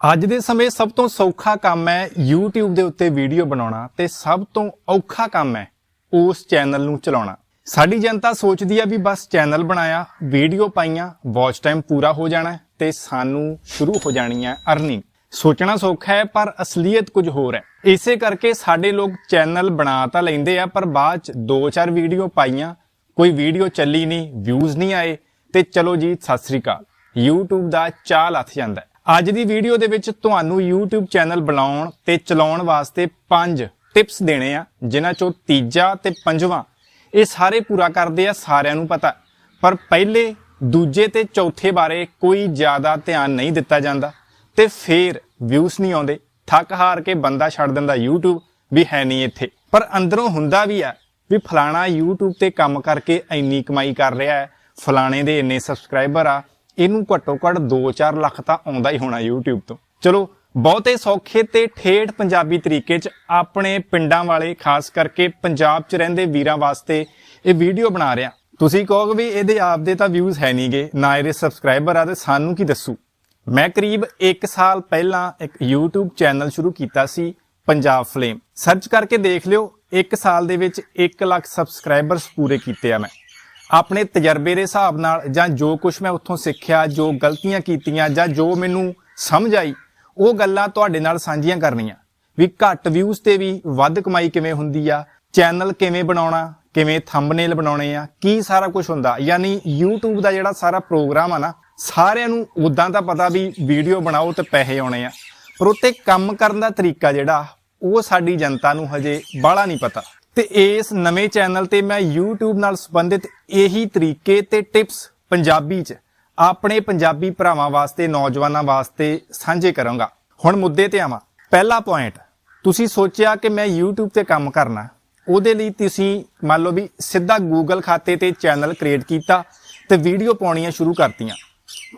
ਅੱਜ ਦੇ ਸਮੇਂ ਸਭ ਤੋਂ ਸੌਖਾ ਕੰਮ ਹੈ YouTube ਦੇ ਉੱਤੇ ਵੀਡੀਓ ਬਣਾਉਣਾ ਤੇ ਸਭ ਤੋਂ ਔਖਾ ਕੰਮ ਹੈ ਉਸ ਚੈਨਲ ਨੂੰ ਚਲਾਉਣਾ। ਸਾਡੀ ਜਨਤਾ ਸੋਚਦੀ ਹੈ ਵੀ ਬਸ ਚੈਨਲ ਬਣਾਇਆ ਵੀਡੀਓ ਪਾਈਆਂ ਵਾਚ ਟਾਈਮ ਪੂਰਾ ਹੋ ਜਾਣਾ ਹੈ ਤੇ ਸਾਨੂੰ ਸ਼ੁਰੂ ਹੋ ਜਾਣੀ ਹੈ ਅਰਨਿੰਗ ਸੋਚਣਾ ਸੌਖਾ ਹੈ ਪਰ ਅਸਲੀਅਤ ਕੁਝ ਹੋਰ ਹੈ। ਇਸੇ ਕਰਕੇ ਸਾਡੇ ਲੋਕ ਚੈਨਲ ਬਣਾ ਤਾਂ ਲੈਂਦੇ ਆ ਪਰ ਬਾਅਦ ਚ ਦੋ ਚਾਰ ਵੀਡੀਓ ਪਾਈਆਂ, ਕੋਈ ਵੀਡੀਓ ਚੱਲੀ ਨਹੀਂ ਵਿਊਜ਼ ਨਹੀਂ ਆਏ ਤੇ ਚਲੋ ਜੀ, ਸਤਿ ਸ੍ਰੀ ਅਕਾਲ। YouTube ਦਾ ਚਾਲ ਹੱਥ ਜਾਂਦਾ ਅੱਜ ਦੀ ਵੀਡੀਓ ਦੇ ਵਿੱਚ ਤੁਹਾਨੂੰ YouTube ਚੈਨਲ ਬਣਾਉਣ ਤੇ ਚਲਾਉਣ ਵਾਸਤੇ ਪੰਜ ਟਿਪਸ ਦੇਣੇ ਆ, ਜਿਨ੍ਹਾਂ ਚੋਂ ਤੀਜਾ ਤੇ ਪੰਜਵਾਂ, ਇਹ ਸਾਰੇ ਪੂਰਾ ਕਰਦੇ ਆ, ਸਾਰਿਆਂ ਨੂੰ ਪਤਾ। ਪਰ ਪਹਿਲੇ, ਦੂਜੇ ਤੇ ਚੌਥੇ ਬਾਰੇ ਕੋਈ ਜ਼ਿਆਦਾ ਧਿਆਨ ਨਹੀਂ ਦਿੱਤਾ ਜਾਂਦਾ ਤੇ ਫੇਰ ਵਿਊਜ਼ ਨਹੀਂ ਆਉਂਦੇ। ਥੱਕ ਹਾਰ ਕੇ ਬੰਦਾ ਛੱਡ ਦਿੰਦਾ YouTube ਵੀ ਹੈ ਨਹੀਂ ਇੱਥੇ। ਪਰ ਅੰਦਰੋਂ ਹੁੰਦਾ ਵੀ ਆ ਵੀ ਫਲਾਣਾ YouTube ਤੇ ਕੰਮ ਕਰਕੇ ਇੰਨੀ ਕਮਾਈ ਕਰ ਰਿਹਾ ਹੈ, ਫਲਾਣੇ ਦੇ ਇੰਨੇ ਸਬਸਕ੍ਰਾਈਬਰ ਆ ਇਹਨੂੰ ਘੱਟੋ ਘੱਟ 2-4 ਲੱਖ ਤਾਂ ਆਉਂਦਾ ਹੀ ਹੋਣਾ YouTube ਤੋਂ। ਚਲੋ, ਬਹੁਤੇ ਸੌਖੇ ਤੇ ਠੇਠ ਪੰਜਾਬੀ ਤਰੀਕੇ 'ਚ ਆਪਣੇ ਪਿੰਡਾਂ ਵਾਲੇ, ਖਾਸ ਕਰਕੇ ਪੰਜਾਬ 'ਚ ਰਹਿੰਦੇ ਵੀਰਾਂ ਵਾਸਤੇ ਇਹ ਵੀਡੀਓ ਬਣਾ ਰਿਹਾ ਤੁਸੀਂ ਕਹੋਗੇ ਵੀ ਇਹਦੇ ਆਪਦੇ ਤਾਂ ਵਿਊਜ਼ ਹੈ ਨਹੀਂਗੇ ਨਾ ਇਹਦੇ ਸਬਸਕ੍ਰਾਈਬਰ ਆ ਤੇ ਸਾਨੂੰ ਕੀ ਦੱਸੂ? ਮੈਂ ਕਰੀਬ 1 ਸਾਲ ਪਹਿਲਾਂ ਇੱਕ YouTube ਚੈਨਲ ਸ਼ੁਰੂ ਕੀਤਾ ਸੀ, ਪੰਜਾਬ ਫਲੇਮ ਸਰਚ ਕਰਕੇ ਦੇਖ ਲਿਓ 1 ਸਾਲ ਦੇ ਵਿੱਚ 1 ਲੱਖ ਸਬਸਕ੍ਰਾਈਬਰਸ ਪੂਰੇ ਕੀਤੇ ਆ ਮੈਂ। ਆਪਣੇ ਤਜਰਬੇ ਦੇ ਹਿਸਾਬ ਨਾਲ ਜਾਂ ਜੋ ਕੁਝ ਮੈਂ ਉੱਥੋਂ ਸਿੱਖਿਆ, ਜੋ ਗਲਤੀਆਂ ਕੀਤੀਆਂ ਜਾਂ ਜੋ ਮੈਨੂੰ ਸਮਝ ਆਈ, ਉਹ ਗੱਲਾਂ ਤੁਹਾਡੇ ਨਾਲ ਸਾਂਝੀਆਂ ਕਰਨੀਆਂ। ਵੀ ਘੱਟ ਵਿਊਜ਼ ਤੇ ਵੀ ਵੱਧ ਕਮਾਈ ਕਿਵੇਂ ਹੁੰਦੀ ਆ, ਚੈਨਲ ਕਿਵੇਂ ਬਣਾਉਣਾ, ਕਿਵੇਂ ਥੰਬਨੇਲ ਬਣਾਉਣੇ ਆ, ਕੀ ਸਾਰਾ ਕੁਝ ਹੁੰਦਾ। ਯਾਨੀ YouTube ਦਾ ਜਿਹੜਾ ਸਾਰਾ ਪ੍ਰੋਗਰਾਮ ਆ ਨਾ, ਸਾਰਿਆਂ ਨੂੰ ਉਦਾਂ ਤਾਂ ਪਤਾ ਵੀ ਵੀਡੀਓ ਬਣਾਓ ਤੇ ਪੈਸੇ ਆਉਣੇ ਆ। ਪਰ ਉੱਤੇ ਕੰਮ ਕਰਨ ਦਾ ਤਰੀਕਾ ਜਿਹੜਾ, ਉਹ ਸਾਡੀ ਜਨਤਾ ਨੂੰ ਹਜੇ ਬਾਹਲਾ ਨਹੀਂ ਪਤਾ। ਤੇ ਇਸ ਨਵੇਂ ਚੈਨਲ ਤੇ ਮੈਂ YouTube ਨਾਲ ਸੰਬੰਧਿਤ ਇਹੀ ਤਰੀਕੇ ਤੇ ਟਿਪਸ ਪੰਜਾਬੀ 'ਚ ਆਪਣੇ ਪੰਜਾਬੀ ਭਰਾਵਾਂ ਵਾਸਤੇ, ਨੌਜਵਾਨਾਂ ਵਾਸਤੇ ਸਾਂਝੇ ਕਰਾਂਗਾ। ਹੁਣ ਮੁੱਦੇ ਤੇ ਆਵਾਂ। ਪਹਿਲਾ ਪੁਆਇੰਟ ਤੁਸੀਂ ਸੋਚਿਆ ਕਿ ਮੈਂ YouTube ਤੇ ਕੰਮ ਕਰਨਾ। ਉਹਦੇ ਲਈ ਤੁਸੀਂ ਮੰਨ ਲਓ ਵੀ ਸਿੱਧਾ Google ਖਾਤੇ ਤੇ ਚੈਨਲ ਕ੍ਰੀਏਟ ਕੀਤਾ ਤੇ ਵੀਡੀਓ ਪਾਉਣੀਆਂ ਸ਼ੁਰੂ ਕਰਤੀਆਂ।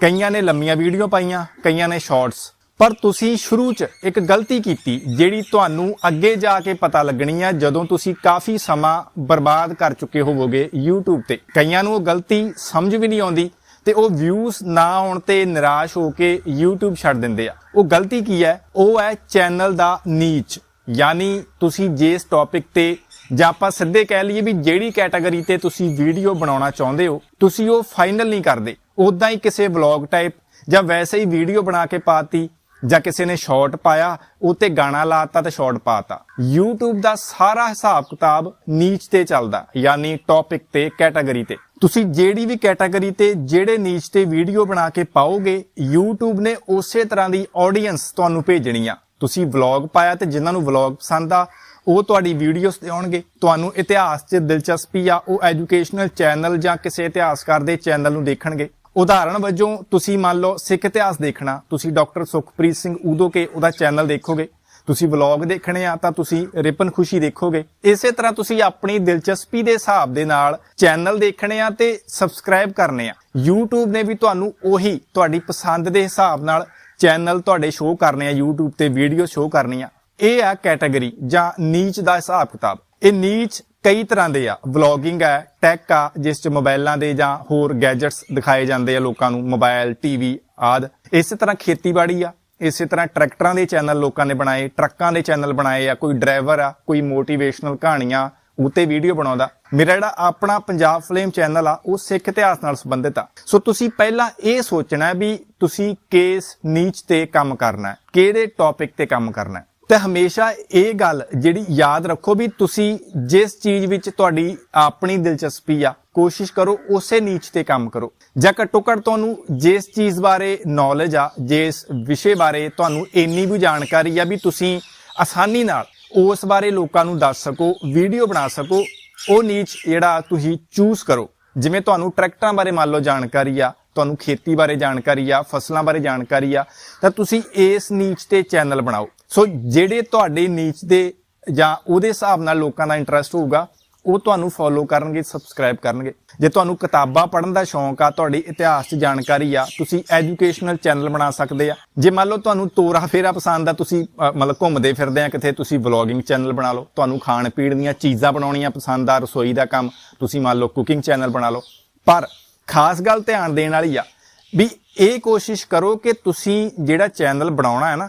ਕਈਆਂ ਨੇ ਲੰਮੀਆਂ ਵੀਡੀਓ ਪਾਈਆਂ, ਕਈਆਂ ਨੇ ਸ਼ਾਰਟਸ ਪਰ ਤੁਸੀਂ ਸ਼ੁਰੂ 'ਚ ਇੱਕ ਗਲਤੀ ਕੀਤੀ, ਜਿਹੜੀ ਤੁਹਾਨੂੰ ਅੱਗੇ ਜਾ ਕੇ ਪਤਾ ਲੱਗਣੀ ਹੈ ਜਦੋਂ ਤੁਸੀਂ ਕਾਫੀ ਸਮਾਂ ਬਰਬਾਦ ਕਰ ਚੁੱਕੇ ਹੋਵੋਗੇ YouTube ਤੇ। ਕਈਆਂ ਨੂੰ ਉਹ ਗਲਤੀ ਸਮਝ ਵੀ ਨਹੀਂ ਆਉਂਦੀ ਤੇ ਉਹ ਵਿਊਜ਼ ਨਾ ਆਉਣ ਤੇ ਨਿਰਾਸ਼ ਹੋ ਕੇ YouTube ਛੱਡ ਦਿੰਦੇ ਆ। ਉਹ ਗਲਤੀ ਕੀ ਹੈ? ਉਹ ਹੈ ਚੈਨਲ ਦਾ ਨੀਚ। ਯਾਨੀ ਤੁਸੀਂ ਜਿਸ ਟੌਪਿਕ ਤੇ ਜਾਂ ਆਪਾਂ ਸਿੱਧੇ ਕਹਿ ਲਈਏ ਵੀ ਜਿਹੜੀ ਕੈਟਾਗਰੀ ਤੇ ਤੁਸੀਂ ਵੀਡੀਓ ਬਣਾਉਣਾ ਚਾਹੁੰਦੇ ਹੋ, ਤੁਸੀਂ ਉਹ ਫਾਈਨਲ ਨਹੀਂ ਕਰਦੇ। ਉਦਾਂ ਹੀ ਕਿਸੇ ਵਲੌਗ ਟਾਈਪ ਜਾਂ ਵੈਸੇ ਹੀ ਵੀਡੀਓ ਬਣਾ ਕੇ ਪਾਤੀ ਜਾਂ ਕਿਸੇ ਨੇ ਸ਼ਾਰਟ ਪਾਇਆ ਉਤੇ ਗਾਣਾ ਲਾਤਾ ਤੇ ਸ਼ਾਰਟ ਪਾਤਾ। YouTube ਦਾ ਸਾਰਾ ਹਿਸਾਬ ਕਿਤਾਬ ਨੀਚ ਤੇ ਚੱਲਦਾ, ਯਾਨੀ ਟੌਪਿਕ ਤੇ ਕੈਟਾਗਰੀ ਤੇ। ਤੁਸੀਂ ਜਿਹੜੀ ਵੀ ਕੈਟਾਗਰੀ ਤੇ, ਜਿਹੜੇ ਨੀਚ ਤੇ ਵੀਡੀਓ ਬਣਾ ਕੇ ਪਾਓਗੇ, YouTube ਨੇ ਉਸੇ ਤਰ੍ਹਾਂ ਦੀ ਆਡੀਅנס ਤੁਹਾਨੂੰ ਭੇਜਣੀ ਆ। ਤੁਸੀਂ ਵਲੌਗ ਪਾਇਆ ਤੇ ਜਿਨ੍ਹਾਂ ਨੂੰ ਵਲੌਗ ਪਸੰਦ ਆ, ਉਹ ਤੁਹਾਡੀ ਵੀਡੀਓਜ਼ ਤੇ ਆਉਣਗੇ। ਤੁਹਾਨੂੰ ਇਤਿਹਾਸ 'ਚ ਦਿਲਚਸਪੀ ਆ, ਉਹ ਐਜੂਕੇਸ਼ਨਲ ਚੈਨਲ ਜਾਂ ਕਿਸੇ ਇਤਿਹਾਸਕਾਰ ਦੇ ਚੈਨਲ ਨੂੰ ਦੇਖਣਗੇ। ਉਦਾਹਰਣ ਵਜੋਂ, ਤੁਸੀਂ ਮੰਨ ਲਓ ਸਿੱਖ ਇਤਿਹਾਸ ਦੇਖਣਾ, ਤੁਸੀਂ ਡਾਕਟਰ ਸੁਖਪ੍ਰੀਤ ਸਿੰਘ ਉਦੋਕੇ ਉਹਦਾ ਚੈਨਲ ਦੇਖੋਗੇ, ਤੁਸੀਂ ਵਲੌਗ ਦੇਖਣੇ ਆ ਤਾਂ ਤੁਸੀਂ ਰਿਪਨ ਖੁਸ਼ੀ ਦੇਖੋਗੇ। ਇਸੇ ਤਰ੍ਹਾਂ ਤੁਸੀਂ ਆਪਣੀ ਦਿਲਚਸਪੀ ਦੇ ਹਿਸਾਬ ਦੇ ਨਾਲ ਚੈਨਲ ਦੇਖਣੇ ਆ ਤੇ ਸਬਸਕ੍ਰਾਈਬ ਕਰਨੇ ਆ। YouTube ਨੇ ਵੀ ਤੁਹਾਨੂੰ ਉਹੀ ਤੁਹਾਡੀ ਪਸੰਦ ਦੇ ਹਿਸਾਬ ਨਾਲ ਚੈਨਲ ਤੁਹਾਡੇ ਸ਼ੋਅ ਕਰਨੇ ਆ, YouTube ਤੇ ਵੀਡੀਓ ਸ਼ੋਅ ਕਰਨੀਆਂ ਇਹ ਆ ਕੈਟਾਗਰੀ ਜਾਂ ਨੀਚ ਦਾ ਹਿਸਾਬ ਕਿਤਾਬ। ਇਹ ਨੀਚ ਕਈ ਤਰ੍ਹਾਂ ਦੇ ਆ। ਵਲੌਗਿੰਗ ਹੈ ਟੈਕ ਆ, ਜਿਸ ਚ ਮੋਬਾਈਲਾਂ ਦੇ ਜਾਂ ਹੋਰ ਗੈਜਟਸ ਦਿਖਾਏ ਜਾਂਦੇ ਆ ਲੋਕਾਂ ਨੂੰ ਮੋਬਾਈਲ ਟੀਵੀ ਆਦ। ਇਸੇ ਤਰ੍ਹਾਂ ਖੇਤੀਬਾੜੀ ਆ। ਇਸੇ ਤਰ੍ਹਾਂ ਟਰੈਕਟਰਾਂ ਦੇ ਚੈਨਲ ਲੋਕਾਂ ਨੇ ਬਣਾਏ, ਟਰੱਕਾਂ ਦੇ ਚੈਨਲ ਬਣਾਏ ਆ। ਕੋਈ ਡਰਾਈਵਰ ਆ, ਕੋਈ ਮੋਟੀਵੇਸ਼ਨਲ ਕਹਾਣੀਆਂ ਉਤੇ ਵੀਡੀਓ ਬਣਾਉਂਦਾ। ਮੇਰਾ ਜਿਹੜਾ ਆਪਣਾ ਪੰਜਾਬ ਫਲੇਮ ਚੈਨਲ ਆ, ਉਹ ਸਿੱਖ ਇਤਿਹਾਸ ਨਾਲ ਸੰਬੰਧਿਤ ਆ। ਸੋ ਤੁਸੀਂ ਪਹਿਲਾਂ ਇਹ ਸੋਚਣਾ ਵੀ ਤੁਸੀਂ ਕਿਸ ਨੀਚ ਤੇ ਕੰਮ ਕਰਨਾ ਹੈ, ਕਿਹੜੇ ਟੌਪਿਕ ਤੇ ਕੰਮ ਕਰਨਾ ਤੇ ਹਮੇਸ਼ਾ ਇਹ ਗੱਲ ਜਿਹੜੀ ਯਾਦ ਰੱਖੋ ਵੀ ਤੁਸੀਂ ਜਿਸ ਚੀਜ਼ ਵਿੱਚ ਤੁਹਾਡੀ ਆਪਣੀ ਦਿਲਚਸਪੀ ਆ, ਕੋਸ਼ਿਸ਼ ਕਰੋ, ਉਸੇ ਨੀਚ ਤੇ ਕੰਮ ਕਰੋ। ਜਾਂ ਘੱਟੋ ਘੱਟ ਤੁਹਾਨੂੰ ਜਿਸ ਚੀਜ਼ ਬਾਰੇ ਨੌਲੇਜ ਆ, ਜਿਸ ਵਿਸ਼ੇ ਬਾਰੇ ਤੁਹਾਨੂੰ ਇੰਨੀ ਵੀ ਜਾਣਕਾਰੀ ਆ ਵੀ ਤੁਸੀਂ ਆਸਾਨੀ ਨਾਲ ਉਸ ਬਾਰੇ ਲੋਕਾਂ ਨੂੰ ਦੱਸ ਸਕੋ ਵੀਡੀਓ ਬਣਾ ਸਕੋ, ਉਹ ਨੀਚ ਜਿਹੜਾ ਤੁਸੀਂ ਚੂਜ਼ ਕਰੋ। ਜਿਵੇਂ ਤੁਹਾਨੂੰ ਟਰੈਕਟਰਾਂ ਬਾਰੇ ਮੰਨ ਲਓ ਜਾਣਕਾਰੀ ਆ ਤੁਹਾਨੂੰ ਖੇਤੀ ਬਾਰੇ ਜਾਣਕਾਰੀ ਆ, ਫਸਲਾਂ ਬਾਰੇ ਜਾਣਕਾਰੀ ਆ, ਤਾਂ ਤੁਸੀਂ ਇਸ ਨੀਚ ਤੇ ਚੈਨਲ ਬਣਾਓ। ਸੋ ਜਿਹੜੇ ਤੁਹਾਡੇ ਨੀਚ ਦੇ ਜਾਂ ਉਹਦੇ ਹਿਸਾਬ ਨਾਲ ਲੋਕਾਂ ਦਾ ਇੰਟਰਸਟ ਹੋਊਗਾ, ਉਹ ਤੁਹਾਨੂੰ ਫੋਲੋ ਕਰਨਗੇ ਸਬਸਕ੍ਰਾਈਬ ਕਰਨਗੇ। ਜੇ ਤੁਹਾਨੂੰ ਕਿਤਾਬਾਂ ਪੜ੍ਹਨ ਦਾ ਸ਼ੌਂਕ ਆ, ਤੁਹਾਡੇ ਇਤਿਹਾਸ 'ਚ ਜਾਣਕਾਰੀ ਆ, ਤੁਸੀਂ ਐਜੂਕੇਸ਼ਨਲ ਚੈਨਲ ਬਣਾ ਸਕਦੇ ਆ। ਜੇ ਮੰਨ ਲਓ ਤੁਹਾਨੂੰ ਤੋਰਾ ਫੇਰਾ ਪਸੰਦ ਆ, ਤੁਸੀਂ ਮਤਲਬ ਘੁੰਮਦੇ ਫਿਰਦੇ ਆ ਕਿਤੇ, ਤੁਸੀਂ ਵਲੌਗਿੰਗ ਚੈਨਲ ਬਣਾ ਲਓ। ਤੁਹਾਨੂੰ ਖਾਣ ਪੀਣ ਦੀਆਂ ਚੀਜ਼ਾਂ ਬਣਾਉਣੀਆਂ ਪਸੰਦ ਆ, ਰਸੋਈ ਦਾ ਕੰਮ, ਤੁਸੀਂ ਮੰਨ ਲਓ ਕੁਕਿੰਗ ਚੈਨਲ ਬਣਾ ਲਓ। ਪਰ ਖਾਸ ਗੱਲ ਧਿਆਨ ਦੇਣ ਵਾਲੀ ਆ, ਵੀ ਇਹ ਕੋਸ਼ਿਸ਼ ਕਰੋ ਕਿ ਤੁਸੀਂ ਜਿਹੜਾ ਚੈਨਲ ਬਣਾਉਣਾ ਹੈ ਨਾ,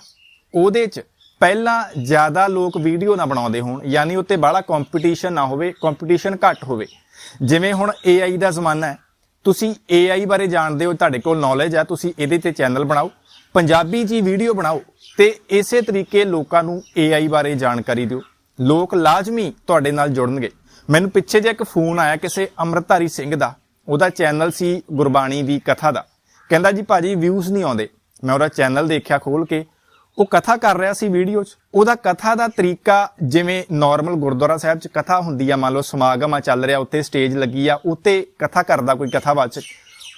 ਉਹਦੇ 'ਚ ਪਹਿਲਾਂ ਜ਼ਿਆਦਾ ਲੋਕ ਵੀਡੀਓ ਨਾ ਬਣਾਉਂਦੇ ਹੋਣ, ਯਾਨੀ ਉੱਤੇ ਬਾਹਲਾ ਕੰਪੀਟੀਸ਼ਨ ਨਾ ਹੋਵੇ ਕੰਪੀਟੀਸ਼ਨ ਘੱਟ ਹੋਵੇ। ਜਿਵੇਂ ਹੁਣ AI ਦਾ ਜ਼ਮਾਨਾ ਹੈ, ਤੁਸੀਂ AI ਬਾਰੇ ਜਾਣਦੇ ਹੋ, ਤੁਹਾਡੇ ਕੋਲ ਨੌਲੇਜ ਹੈ ਤੁਸੀਂ ਇਹਦੇ ਤੇ ਚੈਨਲ ਬਣਾਓ, ਪੰਜਾਬੀ ਜੀ ਵੀਡੀਓ ਬਣਾਓ, ਤੇ ਇਸੇ ਤਰੀਕੇ ਲੋਕਾਂ ਨੂੰ AI ਬਾਰੇ ਜਾਣਕਾਰੀ ਦਿਓ। ਲੋਕ ਲਾਜ਼ਮੀ ਤੁਹਾਡੇ ਨਾਲ ਜੁੜਨਗੇ। ਮੈਨੂੰ ਪਿੱਛੇ ਜੇ ਇੱਕ ਫੋਨ ਆਇਆ, ਕਿਸੇ ਅੰਮ੍ਰਿਤਧਾਰੀ ਸਿੰਘ ਦਾ ਉਹਦਾ ਚੈਨਲ ਸੀ ਗੁਰਬਾਣੀ ਦੀ ਕਥਾ ਦਾ। ਕਹਿੰਦਾ ਜੀ, ਭਾਜੀ ਵਿਊਜ਼ ਨਹੀਂ ਆਉਂਦੇ। ਮੈਂ ਉਹਦਾ ਚੈਨਲ ਦੇਖਿਆ ਖੋਲ ਕੇ। ਉਹ ਕਥਾ ਕਰ ਰਿਹਾ ਸੀ ਵੀਡੀਓ 'ਚ। ਉਹਦਾ ਕਥਾ ਦਾ ਤਰੀਕਾ ਜਿਵੇਂ ਨਾਰਮਲ ਗੁਰਦੁਆਰਾ ਸਾਹਿਬ 'ਚ ਕਥਾ ਹੁੰਦੀ ਆ, ਮੰਨ ਲਓ ਸਮਾਗਮ ਆ ਚੱਲ ਰਿਹਾ ਉੱਤੇ ਸਟੇਜ ਲੱਗੀ ਆ, ਉੱਤੇ ਕਥਾ ਕਰਦਾ ਕੋਈ ਕਥਾਵਾਚਕ।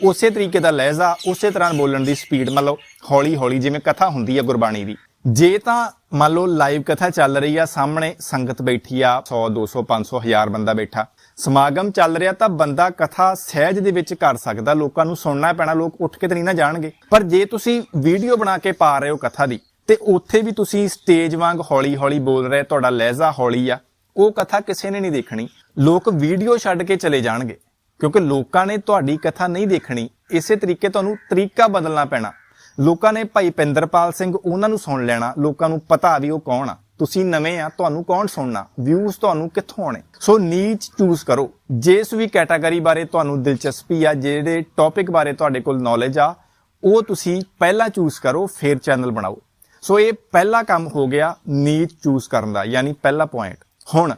ਉਸੇ ਤਰੀਕੇ ਦਾ ਲਹਿਜ਼ਾ, ਉਸੇ ਤਰ੍ਹਾਂ ਬੋਲਣ ਦੀ ਸਪੀਡ ਮੰਨ ਲਓ ਹੌਲੀ ਹੌਲੀ ਜਿਵੇਂ ਕਥਾ ਹੁੰਦੀ ਆ ਗੁਰਬਾਣੀ ਦੀ। ਜੇ ਤਾਂ ਮੰਨ ਲਓ ਲਾਈਵ ਕਥਾ ਚੱਲ ਰਹੀ ਆ, ਸਾਹਮਣੇ ਸੰਗਤ ਬੈਠੀ ਆ 100 200 500 1000 ਬੰਦਾ ਬੈਠਾ। ਸਮਾਗਮ ਚੱਲ ਰਿਹਾ ਤਾਂ ਬੰਦਾ ਕਥਾ ਸਹਿਜ ਦੇ ਵਿੱਚ ਕਰ ਸਕਦਾ, ਲੋਕਾਂ ਨੂੰ ਸੁਣਨਾ ਪੈਣਾ, ਲੋਕ ਉੱਠ ਕੇ ਤਾਂ ਨਹੀਂ ਨਾ ਜਾਣਗੇ। ਪਰ ਜੇ ਤੁਸੀਂ ਵੀਡੀਓ ਬਣਾ ਕੇ ਪਾ ਰਹੇ ਹੋ ਕਥਾ ਦੀ, ਤੇ ਉੱਥੇ ਵੀ ਤੁਸੀਂ ਸਟੇਜ ਵਾਂਗ ਹੌਲੀ ਹੌਲੀ ਬੋਲ ਰਹੇ, ਤੁਹਾਡਾ ਲਹਿਜ਼ਾ ਹੌਲੀ ਆ। ਉਹ ਕਥਾ ਕਿਸੇ ਨੇ ਨਹੀਂ ਦੇਖਣੀ। ਲੋਕ ਵੀਡੀਓ ਛੱਡ ਕੇ ਚਲੇ ਜਾਣਗੇ। ਕਿਉਂਕਿ ਲੋਕਾਂ ਨੇ ਤੁਹਾਡੀ ਕਥਾ ਨਹੀਂ ਦੇਖਣੀ। ਇਸੇ ਤਰੀਕੇ ਤੁਹਾਨੂੰ ਤਰੀਕਾ ਬਦਲਣਾ ਪੈਣਾ। ਲੋਕਾਂ ਨੇ ਭਾਈ ਪਿੰਦਰਪਾਲ ਸਿੰਘ, ਉਹਨਾਂ ਨੂੰ ਸੁਣ ਲੈਣਾ। ਲੋਕਾਂ ਨੂੰ ਪਤਾ ਵੀ ਉਹ ਕੌਣ ਆ। ਤੁਸੀਂ ਨਵੇਂ ਆ, ਤੁਹਾਨੂੰ ਕੌਣ ਸੁਣਨਾ? ਵਿਊਜ਼ ਤੁਹਾਨੂੰ ਕਿੱਥੋਂ ਆਉਣੇ? ਸੋ ਨੀਚ ਚੂਜ਼ ਕਰੋ। ਜਿਸ ਵੀ ਕੈਟਾਗਰੀ ਬਾਰੇ ਤੁਹਾਨੂੰ ਦਿਲਚਸਪੀ ਆ, ਜਿਹੜੇ ਟੌਪਿਕ ਬਾਰੇ ਤੁਹਾਡੇ ਕੋਲ ਨੌਲੇਜ ਆ, ਉਹ ਤੁਸੀਂ ਪਹਿਲਾਂ ਚੂਜ਼ ਕਰੋ, ਫਿਰ ਚੈਨਲ ਬਣਾਓ। ਸੋ ਇਹ ਪਹਿਲਾ ਕੰਮ ਹੋ ਗਿਆ ਨੀਚ ਚੂਜ਼ ਕਰਨ ਦਾ, ਯਾਨੀ ਪਹਿਲਾ ਪੁਆਇੰਟ ਹੁਣ,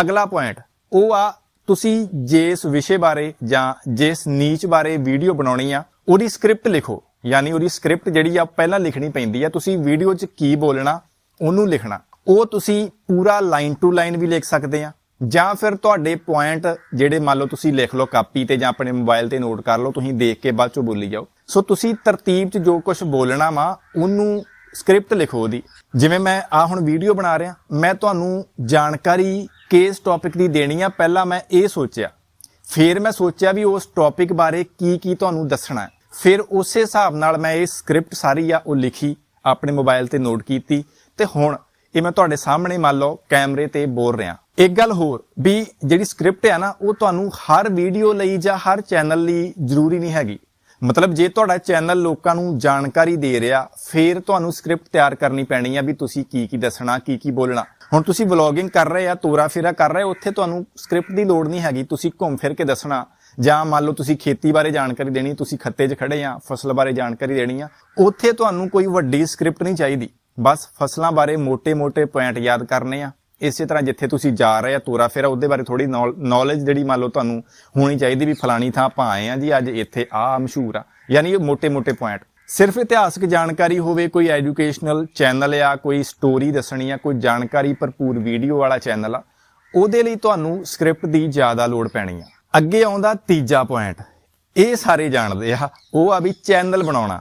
ਅਗਲਾ ਪੁਆਇੰਟ ਉਹ ਆ ਤੁਸੀਂ ਜਿਸ ਵਿਸ਼ੇ ਬਾਰੇ ਜਾਂ ਜਿਸ ਨੀਚ ਬਾਰੇ ਵੀਡੀਓ ਬਣਾਉਣੀ ਆ, ਉਹਦੀ ਸਕ੍ਰਿਪਟ ਲਿਖੋ। ਯਾਨੀ ਉਹਦੀ ਸਕ੍ਰਿਪਟ ਜਿਹੜੀ ਆ ਪਹਿਲਾਂ ਲਿਖਣੀ ਪੈਂਦੀ ਆ। ਤੁਸੀਂ ਵੀਡੀਓ 'ਚ ਕੀ ਬੋਲਣਾ, ਉਹਨੂੰ ਲਿਖਣਾ। ਉਹ ਤੁਸੀਂ ਪੂਰਾ ਲਾਈਨ ਟੂ ਲਾਈਨ ਵੀ ਲਿਖ ਸਕਦੇ ਆ। ਜਾਂ ਫਿਰ ਤੁਹਾਡੇ ਪੁਆਇੰਟ ਜਿਹੜੇ ਮੰਨ ਲਓ ਤੁਸੀਂ ਲਿਖ ਲਓ ਕਾਪੀ ਤੇ ਜਾਂ ਆਪਣੇ ਮੋਬਾਈਲ ਤੇ ਨੋਟ ਕਰ ਲਓ, ਤੁਸੀਂ ਦੇਖ ਕੇ ਬਾਅਦ ਚੋਂ ਬੋਲੀ ਜਾਓ। ਸੋ ਤੁਸੀਂ ਤਰਤੀਬ 'ਚ ਜੋ ਕੁਝ ਬੋਲਣਾ ਵਾ, ਉਹਨੂੰ ਸਕ੍ਰਿਪਟ ਲਿਖੋ ਉਹਦੀ। ਜਿਵੇਂ ਮੈਂ ਆ ਹੁਣ ਵੀਡੀਓ ਬਣਾ ਰਿਹਾ, ਮੈਂ ਤੁਹਾਨੂੰ ਜਾਣਕਾਰੀ ਕਿਸ ਟੌਪਿਕ ਦੀ ਦੇਣੀ ਆ, ਪਹਿਲਾਂ ਮੈਂ ਇਹ ਸੋਚਿਆ। ਫਿਰ ਮੈਂ ਸੋਚਿਆ ਵੀ ਉਸ ਟੌਪਿਕ ਬਾਰੇ ਕੀ ਕੀ ਤੁਹਾਨੂੰ ਦੱਸਣਾ ਹੈ। ਫਿਰ ਉਸੇ ਹਿਸਾਬ ਨਾਲ ਮੈਂ ਇਹ ਸਕ੍ਰਿਪਟ ਸਾਰੀ ਆ, ਉਹ ਲਿਖੀ, ਆਪਣੇ ਮੋਬਾਈਲ ਤੇ ਨੋਟ ਕੀਤੀ। ਤੇ ਹੁਣ ਇਹ ਮੈਂ ਤੁਹਾਡੇ ਸਾਹਮਣੇ ਮੰਨ ਲਓ ਕੈਮਰੇ ਤੇ ਬੋਲ ਰਿਹਾ। ਇੱਕ ਗੱਲ ਹੋਰ, ਵੀ ਜਿਹੜੀ ਸਕ੍ਰਿਪਟ ਹੈ ਨਾ, ਉਹ ਤੁਹਾਨੂੰ ਹਰ ਵੀਡੀਓ ਲਈ ਜਾਂ ਹਰ ਚੈਨਲ ਲਈ ਜ਼ਰੂਰੀ ਨਹੀਂ ਹੈਗੀ। ਮਤਲਬ ਜੇ ਤੁਹਾਡਾ ਚੈਨਲ ਲੋਕਾਂ ਨੂੰ ਜਾਣਕਾਰੀ ਦੇ ਰਿਹਾ, ਫਿਰ ਤੁਹਾਨੂੰ ਸਕ੍ਰਿਪਟ ਤਿਆਰ ਕਰਨੀ ਪੈਣੀ ਆ ਵੀ ਤੁਸੀਂ ਕੀ ਕੀ ਦੱਸਣਾ, ਕੀ ਕੀ ਬੋਲਣਾ। ਹੁਣ ਤੁਸੀਂ ਵਲੌਗਿੰਗ ਕਰ ਰਹੇ ਆ ਤੋਰਾ ਫੇਰਾ ਕਰ ਰਹੇ ਹੋ ਉੱਥੇ ਤੁਹਾਨੂੰ ਸਕ੍ਰਿਪਟ ਦੀ ਲੋੜ ਨਹੀਂ ਹੈਗੀ। ਤੁਸੀਂ ਘੁੰਮ ਫਿਰ ਕੇ ਦੱਸਣਾ। ਜਾਂ ਮੰਨ ਲਓ ਤੁਸੀਂ ਖੇਤੀ ਬਾਰੇ ਜਾਣਕਾਰੀ ਦੇਣੀ, ਤੁਸੀਂ ਖੱਤੇ 'ਚ ਖੜੇ ਆ, ਫਸਲ ਬਾਰੇ ਜਾਣਕਾਰੀ ਦੇਣੀ ਆ। ਉੱਥੇ ਤੁਹਾਨੂੰ ਕੋਈ ਵੱਡੀ ਸਕ੍ਰਿਪਟ ਨਹੀਂ ਚਾਹੀਦੀ। ਬਸ ਫਸਲਾਂ ਬਾਰੇ ਮੋٹے-ਮੋਟੇ ਪੁਆਇੰਟ ਯਾਦ ਕਰਨੇ ਆ। ਇਸੇ ਤਰ੍ਹਾਂ ਜਿੱਥੇ ਤੁਸੀਂ ਜਾ ਰਹੇ ਆ, ਤੋਰਾ ਫੇਰਾ, ਉਹਦੇ ਬਾਰੇ ਥੋੜੀ ਨੌਲੇਜ ਜਿਹੜੀ ਮੰਨ ਲਓ ਤੁਹਾਨੂੰ ਹੋਣੀ ਚਾਹੀਦੀ ਵੀ ਫਲਾਣੀ ਥਾਂ ਆਪਾਂ ਆਏ ਆ ਜੀ, ਅੱਜ ਇੱਥੇ ਆ ਮਸ਼ਹੂਰ ਆ। ਯਾਨੀ ਇਹ ਮੋٹے-ਮੋਟੇ ਪੁਆਇੰਟ। ਸਿਰਫ ਇਤਿਹਾਸਕ ਜਾਣਕਾਰੀ ਹੋਵੇ, ਕੋਈ ਐਜੂਕੇਸ਼ਨਲ ਚੈਨਲ ਆ, ਕੋਈ ਸਟੋਰੀ ਦੱਸਣੀ ਆ, ਕੋਈ ਜਾਣਕਾਰੀ ਭਰਪੂਰ ਵੀਡੀਓ ਵਾਲਾ ਚੈਨਲ ਆ, ਉਹਦੇ ਲਈ ਤੁਹਾਨੂੰ ਸਕ੍ਰਿਪਟ ਦੀ ਜ਼ਿਆਦਾ ਲੋੜ ਪੈਣੀ ਆ। ਅੱਗੇ ਆਉਂਦਾ ਤੀਜਾ ਪੁਆਇੰਟ। ਇਹ ਸਾਰੇ ਜਾਣਦੇ ਆ, ਉਹ ਆ ਵੀ ਚੈਨਲ ਬਣਾਉਣਾ।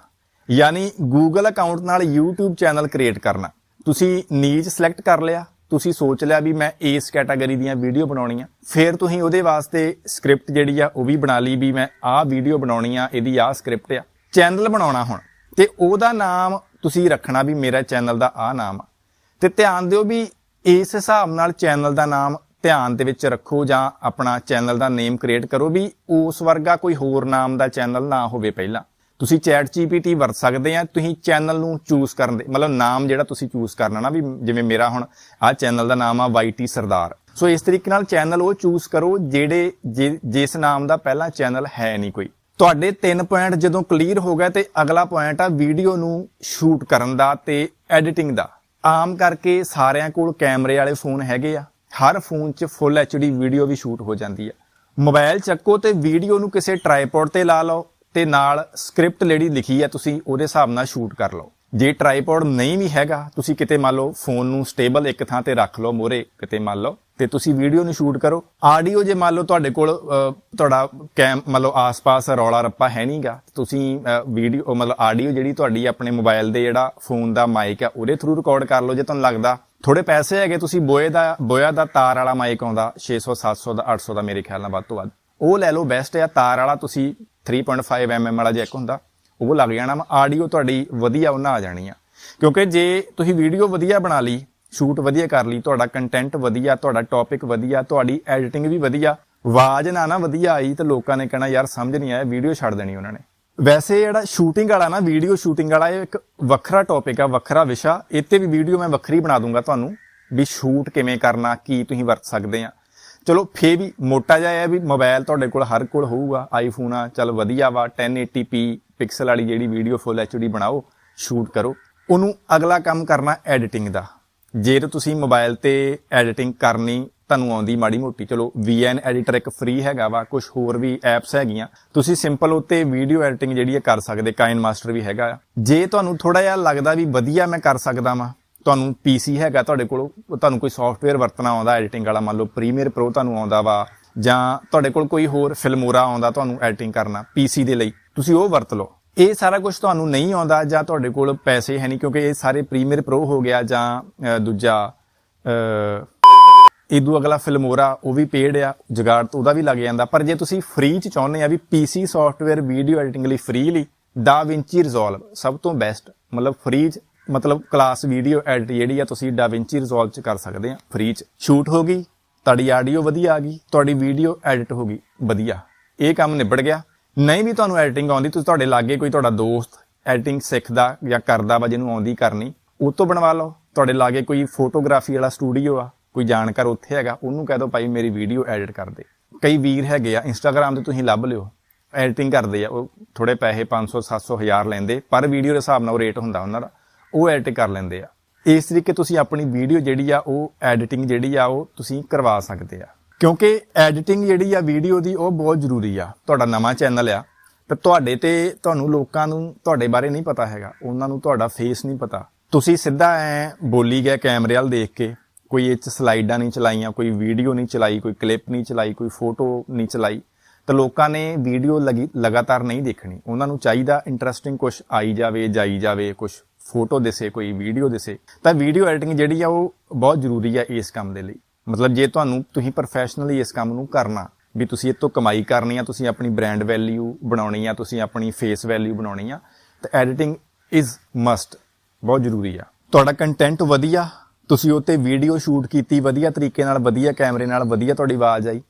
ਯਾਨੀ Google ਅਕਾਊਂਟ ਨਾਲ YouTube ਚੈਨਲ ਕ੍ਰੀਏਟ ਕਰਨਾ। ਤੁਸੀਂ ਨੀਚ ਸਿਲੈਕਟ ਕਰ ਲਿਆ, ਤੁਸੀਂ ਸੋਚ ਲਿਆ ਵੀ ਮੈਂ ਇਸ ਕੈਟਾਗਰੀ ਦੀਆਂ ਵੀਡੀਓ ਬਣਾਉਣੀਆਂ। ਫਿਰ ਤੁਸੀਂ ਉਹਦੇ ਵਾਸਤੇ ਸਕ੍ਰਿਪਟ ਜਿਹੜੀ ਆ, ਉਹ ਵੀ ਬਣਾ ਲਈ ਵੀ ਮੈਂ ਆਹ ਵੀਡੀਓ ਬਣਾਉਣੀ ਆ, ਇਹਦੀ ਆਹ ਸਕ੍ਰਿਪਟ ਆ। ਚੈਨਲ ਬਣਾਉਣਾ ਹੁਣ। ਤੇ ਉਹਦਾ ਨਾਮ ਤੁਸੀਂ ਰੱਖਣਾ ਵੀ ਮੇਰਾ ਚੈਨਲ ਦਾ ਆਹ ਨਾਮ ਆ। ਤੇ ਧਿਆਨ ਦਿਓ ਵੀ ਇਸ ਹਿਸਾਬ ਨਾਲ ਚੈਨਲ ਦਾ ਨਾਮ ਧਿਆਨ ਦੇ ਵਿੱਚ ਰੱਖੋ ਜਾਂ ਆਪਣਾ ਚੈਨਲ ਦਾ ਨੇਮ ਕ੍ਰੀਏਟ ਕਰੋ ਵੀ ਉਸ ਵਰਗਾ ਕੋਈ ਹੋਰ ਨਾਮ ਦਾ ਚੈਨਲ ਨਾ ਹੋਵੇ ਪਹਿਲਾਂ। ਤੁਸੀਂ ਚੈਟ ਜੀਪੀਟੀ ਵਰਤ ਸਕਦੇ ਆ, ਤੁਸੀਂ ਚੈਨਲ ਨੂੰ ਚੂਜ਼ ਕਰਨ ਦੇ, ਮਤਲਬ ਨਾਮ ਜਿਹੜਾ ਤੁਸੀਂ ਚੂਜ਼ ਕਰਨਾ ਨਾ, ਵੀ ਜਿਵੇਂ ਮੇਰਾ ਹੁਣ ਆਹ ਚੈਨਲ ਦਾ ਨਾਮ ਆ ਵਾਈਟੀ ਸਰਦਾਰ। ਸੋ ਇਸ ਤਰੀਕੇ ਨਾਲ ਚੈਨਲ ਉਹ ਚੂਜ਼ ਕਰੋ ਜਿਹੜੇ ਜਿਸ ਨਾਮ ਦਾ ਪਹਿਲਾ ਚੈਨਲ ਹੈ ਨਹੀਂ ਕੋਈ। ਤੁਹਾਡੇ ਤਿੰਨ ਪੁਆਇੰਟ ਜਦੋਂ ਕਲੀਅਰ ਹੋ ਗਏ ਤੇ ਅਗਲਾ ਪੁਆਇੰਟ ਆ ਵੀਡੀਓ ਨੂੰ ਸ਼ੂਟ ਕਰਨ ਦਾ ਤੇ ਐਡੀਟਿੰਗ ਦਾ। ਆਮ ਕਰਕੇ ਸਾਰਿਆਂ ਕੋਲ ਕੈਮਰੇ ਵਾਲੇ ਫੋਨ ਹੈਗੇ ਆ। ਹਰ ਫੋਨ 'ਚ ਫੁੱਲ ਐਚਡੀ ਵੀਡੀਓ ਵੀ ਸ਼ੂਟ ਹੋ ਜਾਂਦੀ ਆ। ਮੋਬਾਈਲ ਚੱਕੋ ਤੇ ਵੀਡੀਓ ਨੂੰ ਕਿਸੇ ਟ੍ਰਾਈਪੋਡ ਤੇ ਲਾ ਲਓ। ਤੇ ਨਾਲ ਸਕ੍ਰਿਪਟ ਜਿਹੜੀ ਲਿਖੀ ਹੈ, ਤੁਸੀਂ ਉਹਦੇ ਹਿਸਾਬ ਨਾਲ ਸ਼ੂਟ ਕਰ ਲਓ। ਜੇ ਟ੍ਰਾਈਪੋਡ ਨਹੀਂ ਵੀ ਹੈਗਾ, ਤੁਸੀਂ ਕਿਤੇ ਮੰਨ ਲਓ ਫੋਨ ਨੂੰ ਸਟੇਬਲ ਇੱਕ ਥਾਂ ਤੇ ਰੱਖ ਲਓ ਮੋਰੇ ਕਿਤੇ ਮੰਨ ਲਓ, ਤੇ ਤੁਸੀਂ ਵੀਡੀਓ ਨੂੰ ਸ਼ੂਟ ਕਰੋ। ਆਡੀਓ ਜੇ ਮੰਨ ਲਓ ਤੁਹਾਡੇ ਕੋਲ ਤੁਹਾਡਾ ਕੈਮ ਮੰਨ ਲਓ ਆਸ-ਪਾਸ ਰੌਲਾ ਰੱਪਾ ਹੈ ਨਹੀਂਗਾ ਤੁਸੀਂ ਵੀਡੀਓ ਮਤਲਬ ਆਡੀਓ ਜਿਹੜੀ ਤੁਹਾਡੀ ਆਪਣੇ ਮੋਬਾਈਲ ਦੇ ਜਿਹੜਾ ਫੋਨ ਦਾ ਮਾਈਕ ਆ, ਉਹਦੇ ਥਰੂ ਰਿਕਾਰਡ ਕਰ ਲਓ ਜੇ ਤੁਹਾਨੂੰ ਲੱਗਦਾ। ਥੋੜੇ ਪੈਸੇ ਹੈਗੇ, ਤੁਸੀਂ ਬੋਏ ਦਾ, ਬੋਇਆ ਦਾ ਤਾਰ ਵਾਲਾ ਮਾਈਕ ਆਉਂਦਾ 600 700 ਦਾ 800 ਦਾ ਮੇਰੇ ਖਿਆਲ ਨਾਲ ਵੱਧ ਤੋਂ ਵੱਧ। ਉਹ ਲੈ ਲਓ ਬੈਸਟ ਆ, ਤਾਰ ਵਾਲਾ ਤੁਸੀਂ 3.5 mm ਵਾਲਾ ਜੈਕ ਹੁੰਦਾ, ਉਹ ਲੱਗ ਜਾਣਾ ਵਾ ਆਡੀਓ ਤੁਹਾਡੀ ਵਧੀਆ ਉਹਨਾਂ ਆ ਜਾਣੀ ਆ। ਕਿਉਂਕਿ ਜੇ ਤੁਸੀਂ ਵੀਡੀਓ ਵਧੀਆ ਬਣਾ ਲਈ ਸ਼ੂਟ ਵਧੀਆ ਕਰ ਲਈ, ਤੁਹਾਡਾ ਕੰਟੈਂਟ ਵਧੀਆ, ਤੁਹਾਡਾ ਟੌਪਿਕ ਵਧੀਆ, ਤੁਹਾਡੀ ਐਡੀਟਿੰਗ ਵੀ ਵਧੀਆ, ਆਵਾਜ਼ ਨਾ ਨਾ ਵਧੀਆ ਆਈ ਤਾਂ ਲੋਕਾਂ ਨੇ ਕਹਿਣਾ, ਯਾਰ ਸਮਝ ਨਹੀਂ ਆਇਆ ਵੀਡੀਓ ਛੱਡ ਦੇਣੀ ਉਹਨਾਂ ਨੇ। ਵੈਸੇ ਜਿਹੜਾ ਸ਼ੂਟਿੰਗ ਵਾਲਾ ਨਾ ਵੀਡੀਓ ਸ਼ੂਟਿੰਗ ਵਾਲਾ ਇਹ ਇੱਕ ਵੱਖਰਾ ਟੌਪਿਕ ਆ, ਵੱਖਰਾ ਵਿਸ਼ਾ, ਇੱਥੇ ਵੀ ਵੀਡੀਓ ਮੈਂ ਵੱਖਰੀ ਬਣਾ ਦੂੰਗਾ ਤੁਹਾਨੂੰ, ਵੀ ਸ਼ੂਟ ਕਿਵੇਂ ਕਰਨਾ, ਕੀ ਤੁਸੀਂ ਵਰਤ ਸਕਦੇ ਆ। ਚਲੋ ਫੇ ਵੀ ਮੋਟਾ ਜਿਹਾ ਹੈ ਵੀ ਮੋਬਾਈਲ ਤੁਹਾਡੇ ਕੋਲ ਹਰ ਕੋਲ ਹੋਊਗਾ। ਆਈਫੋਨ ਆ, ਚਲ ਵਧੀਆ ਵਾ 1080p ਪਿਕਸਲ ਵਾਲੀ ਜਿਹੜੀ ਵੀਡੀਓ ਫੁੱਲ ਐਚਡੀ ਬਣਾਓ ਸ਼ੂਟ ਕਰੋ। ਉਹਨੂੰ ਅਗਲਾ ਕੰਮ ਕਰਨਾ ਐਡੀਟਿੰਗ ਦਾ। ਜੇ ਤਾਂ ਤੁਸੀਂ ਮੋਬਾਈਲ ਤੇ ਐਡੀਟਿੰਗ ਕਰਨੀ, ਤੁਹਾਨੂੰ ਆਉਂਦੀ ਮਾੜੀ ਮੋਟੀ। ਚਲੋ, VN ਐਡੀਟਰ ਇੱਕ ਫ੍ਰੀ ਹੈਗਾ ਵਾ ਕੁਝ ਹੋਰ ਵੀ ਐਪਸ ਹੈਗੀਆਂ। ਤੁਸੀਂ ਸਿੰਪਲ ਉੱਤੇ ਵੀਡੀਓ ਐਡੀਟਿੰਗ ਜਿਹੜੀ ਹੈ ਕਰ ਸਕਦੇ ਕਾਇਨ ਮਾਸਟਰ ਵੀ ਹੈਗਾ ਆ। ਜੇ ਤੁਹਾਨੂੰ ਥੋੜਾ ਜਿਹਾ ਲੱਗਦਾ ਵੀ ਵਧੀਆ ਮੈਂ ਕਰ ਸਕਦਾ ਵਾਂ ਤੁਹਾਨੂੰ PC ਹੈਗਾ ਤੁਹਾਡੇ ਕੋਲ ਤੁਹਾਨੂੰ ਕੋਈ ਸੌਫਟਵੇਅਰ ਵਰਤਣਾ ਆਉਂਦਾ ਐਡੀਟਿੰਗ ਵਾਲਾ ਮੰਨ ਲਓ ਪ੍ਰੀਮੀਅਰ ਪ੍ਰੋ ਤੁਹਾਨੂੰ ਆਉਂਦਾ ਵਾ ਜਾਂ ਤੁਹਾਡੇ ਕੋਲ ਕੋਈ ਹੋਰ ਫਿਲਮੋਰਾ ਆਉਂਦਾ ਤੁਹਾਨੂੰ ਐਡੀਟਿੰਗ ਕਰਨਾ PC ਦੇ ਲਈ ਤੁਸੀਂ ਉਹ ਵਰਤ ਲਓ। ਇਹ ਸਾਰਾ ਕੁਝ ਤੁਹਾਨੂੰ ਨਹੀਂ ਆਉਂਦਾ ਜਾਂ ਤੁਹਾਡੇ ਕੋਲ ਪੈਸੇ ਹੈ ਨਹੀਂ ਕਿਉਂਕਿ ਇਹ ਸਾਰੇ ਪ੍ਰੀਮੀਅਰ ਪ੍ਰੋ ਹੋ ਗਿਆ ਜਾਂ ਦੂਜਾ ਅਹ, ਇਦੋਂ ਅਗਲਾ ਫਿਲਮੋਰਾ ਉਹ ਵੀ ਪੇਡ ਆ ਜੁਗਾੜ ਤੋਂ ਉਹਦਾ ਵੀ ਲੱਗ ਜਾਂਦਾ। ਪਰ ਜੇ ਤੁਸੀਂ ਫ੍ਰੀ ਚ ਚਾਹੁੰਦੇ ਆ ਵੀ PC ਸੌਫਟਵੇਅਰ ਵੀਡੀਓ ਐਡੀਟਿੰਗ ਲਈ ਫ੍ਰੀ ਲਈ ਦਾ ਵਿੰਚੀ ਰਿਜ਼ੋਲਵ ਸਭ ਤੋਂ ਬੈਸਟ ਮਤਲਬ ਫ੍ਰੀ ਚ ਮਤਲਬ ਕਲਾਸ ਵੀਡੀਓ ਐਡਿਟ ਜਿਹੜੀ ਆ ਤੁਸੀਂ ਡਾਵਿੰਚੀ ਰਿਜ਼ੋਲਵ ਚ ਕਰ ਸਕਦੇ ਆ। ਫ੍ਰੀ ਚ ਸ਼ੂਟ ਹੋ ਗਈ, ਤੁਹਾਡੀ ਆਡੀਓ ਵਧੀਆ ਆ ਗਈ, ਤੁਹਾਡੀ ਵੀਡੀਓ ਐਡਿਟ ਹੋ ਗਈ, ਵਧੀਆ। ਇਹ ਕੰਮ ਨਿਬੜ ਗਿਆ। ਨਹੀਂ ਵੀ ਤੁਹਾਨੂੰ ਐਡੀਟਿੰਗ ਆਉਂਦੀ, ਤੁਸੀਂ ਤੁਹਾਡੇ ਲਾਗੇ ਕੋਈ ਤੁਹਾਡਾ ਦੋਸਤ ਐਡੀਟਿੰਗ ਸਿੱਖਦਾ ਜਾਂ ਕਰਦਾ ਵਾ, ਜਿਹਨੂੰ ਆਉਂਦੀ ਕਰਨੀ, ਉਹ ਤੋਂ ਬਣਵਾ ਲਓ। ਤੁਹਾਡੇ ਲਾਗੇ ਕੋਈ ਫੋਟੋਗ੍ਰਾਫੀ ਵਾਲਾ ਸਟੂਡੀਓ ਆ, ਕੋਈ ਜਾਣਕਾਰ ਉੱਥੇ ਹੈਗਾ, ਉਹਨੂੰ ਕਹਿ ਦਿਓ, ਭਾਈ, ਮੇਰੀ ਵੀਡੀਓ ਐਡਿਟ ਕਰ ਦੇ। ਕਈ ਵੀਰ ਹੈਗੇ ਆ ਇੰਸਟਾਗ੍ਰam ਤੇ ਤੁਸੀਂ ਲੱਭ ਲਿਓ ਐਡੀਟਿੰਗ ਕਰਦੇ ਆ, ਉਹ ਥੋੜੇ ਪੈਸੇ 500 700 ਹਜ਼ਾਰ ਲੈਂਦੇ, ਪਰ ਵੀਡੀਓ ਦੇ ਹਿਸਾਬ ਨਾਲ ਉਹ ਰੇਟ ਹੁੰਦਾ ਉਹਨਾਂ ਦਾ। ਉਹ ਐਡਿਟ ਕਰ ਲੈਂਦੇ ਆ। ਇਸ ਤਰੀਕੇ ਤੁਸੀਂ ਆਪਣੀ ਵੀਡੀਓ ਜਿਹੜੀ ਆ, ਉਹ ਐਡੀਟਿੰਗ ਜਿਹੜੀ ਆ, ਉਹ ਤੁਸੀਂ ਕਰਵਾ ਸਕਦੇ ਆ। ਕਿਉਂਕਿ ਐਡੀਟਿੰਗ ਜਿਹੜੀ ਆ ਵੀਡੀਓ ਦੀ, ਉਹ ਬਹੁਤ ਜ਼ਰੂਰੀ ਆ। ਤੁਹਾਡਾ ਨਵਾਂ ਚੈਨਲ ਆ। ਤੇ ਤੁਹਾਡੇ ਤੇ ਤੁਹਾਨੂੰ ਲੋਕਾਂ ਨੂੰ ਤੁਹਾਡੇ ਬਾਰੇ ਨਹੀਂ ਪਤਾ ਹੈਗਾ। ਉਹਨਾਂ ਨੂੰ ਤੁਹਾਡਾ ਫੇਸ ਨਹੀਂ ਪਤਾ। ਤੁਸੀਂ ਸਿੱਧਾ ਐ ਬੋਲੀ ਗਿਆ ਕੈਮਰੇ ਵੱਲ ਦੇਖ ਕੇ, ਕੋਈ ਇਹ ਚ ਸਲਾਈਡਾਂ ਨਹੀਂ ਚਲਾਈਆਂ, ਕੋਈ ਵੀਡੀਓ ਨਹੀਂ ਚਲਾਈ, ਕੋਈ ਕਲਿੱਪ ਨਹੀਂ ਚਲਾਈ, ਕੋਈ ਫੋਟੋ ਨਹੀਂ ਚਲਾਈ। ਤਾਂ ਲੋਕਾਂ ਨੇ ਵੀਡੀਓ ਲਗੀ, ਲਗਾਤਾਰ ਨਹੀਂ ਦੇਖਣੀ। ਉਹਨਾਂ ਨੂੰ ਚਾਹੀਦਾ ਇੰਟਰਸਟਿੰਗ ਕੁਝ ਆਈ ਜਾਵੇ, ਜਾਈ ਜਾਵੇ ਕੁਝ ਫੋਟੋ ਦਿਸੇ, ਕੋਈ ਵੀਡੀਓ ਦਿਸੇ, ਤਾਂ ਵੀਡੀਓ ਐਡੀਟਿੰਗ ਜਿਹੜੀ ਆ ਉਹ ਬਹੁਤ ਜ਼ਰੂਰੀ ਆ ਇਸ ਕੰਮ ਦੇ ਲਈ। ਮਤਲਬ ਜੇ ਤੁਹਾਨੂੰ ਤੁਸੀਂ ਪ੍ਰੋਫੈਸ਼ਨਲੀ ਇਸ ਕੰਮ ਨੂੰ ਕਰਨਾ, ਵੀ ਤੁਸੀਂ ਇਹ ਤੋਂ ਕਮਾਈ ਕਰਨੀ ਆ, ਤੁਸੀਂ ਆਪਣੀ ਬ੍ਰਾਂਡ ਵੈਲਿਊ ਬਣਾਉਣੀ ਆ, ਤੁਸੀਂ ਆਪਣੀ ਫੇਸ ਵੈਲਿਊ ਬਣਾਉਣੀ ਆ, ਤਾਂ ਐਡੀਟਿੰਗ ਇਜ਼ ਮਸਟ ਬਹੁਤ ਜ਼ਰੂਰੀ ਆ। ਤੁਹਾਡਾ ਕੰਟੈਂਟ ਵਧੀਆ, ਤੁਸੀਂ ਉਹ ਤੇ ਵੀਡੀਓ ਸ਼ੂਟ ਕੀਤੀ, ਵਧੀਆ ਤਰੀਕੇ ਨਾਲ, ਵਧੀਆ ਕੈਮਰੇ ਨਾਲ, ਵਧੀਆ ਤੁਹਾਡੀ ਆਵਾਜ਼ ਆਈ,